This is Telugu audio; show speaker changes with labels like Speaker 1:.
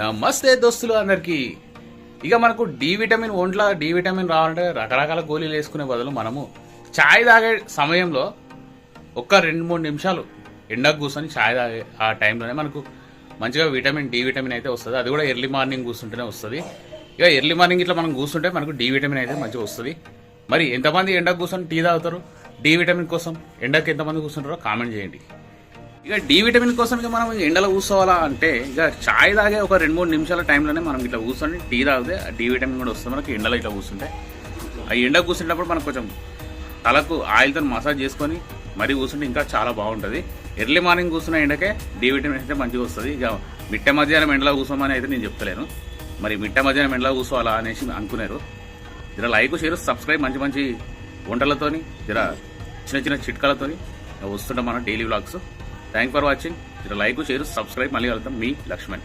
Speaker 1: నమస్తే దోస్తులు అందరికీ. ఇక మనకు డి విటమిన్ ఒంట్లో డి విటమిన్ రావాలంటే రకరకాల గోళీలు వేసుకునే బదులు మనము చాయ్ తాగే సమయంలో ఒక్క రెండు మూడు నిమిషాలు ఎండకు కూర్చొని చాయ్ తాగే ఆ టైంలోనే మనకు మంచిగా విటమిన్ డి విటమిన్ అయితే వస్తుంది. అది కూడా ఎర్లీ మార్నింగ్ కూర్చుంటేనే వస్తుంది. ఇక ఎర్లీ మార్నింగ్ ఇట్లా మనం కూర్చుంటే మనకు డి విటమిన్ అయితే మంచిగా వస్తుంది. మరి ఎంతమంది ఎండకు కూర్చొని టీ తాగుతారు? డి విటమిన్ కోసం ఎండకు ఎంతమంది కూర్చుంటారో కామెంట్ చేయండి. ఇక డి విటమిన్ కోసం ఇక మనం ఎండలో కూర్చోవాలా అంటే ఇక చాయ్ తాగే ఒక రెండు మూడు నిమిషాల టైంలోనే మనం ఇట్లా కూర్చొని టీ తాగితే ఆ డి విటమిన్ కూడా వస్తుంది మనకి ఎండలో ఇట్లా కూర్చుంటే. ఆ ఎండ కూర్చుంటప్పుడు మనకు కొంచెం తలకు ఆయిల్తో మసాజ్ చేసుకొని మరీ కూర్చుంటే ఇంకా చాలా బాగుంటుంది. ఎర్లీ మార్నింగ్ కూర్చున్న ఎండకే డి విటమిన్ అయితే మంచిగా వస్తుంది. ఇక మిట్ట మధ్యాహ్నం ఎండలో కూర్చోమని అయితే నేను చెప్తలేను మరి మిట్ట మధ్యాహ్నం ఎండలో కూర్చోవాలా అనేసి అనుకున్నారు. జర లైక్ షేర్ సబ్స్క్రైబ్ మంచి మంచి వంటలతోని జర చిన్న చిన్న చిట్కాలతోని వస్తుంటాం మన daily vlogs. Thank for watching జర లైక్ షేర్ సబ్స్క్రైబ్ మళ్ళీ వెళ్తాం మీ లక్ష్మణ్.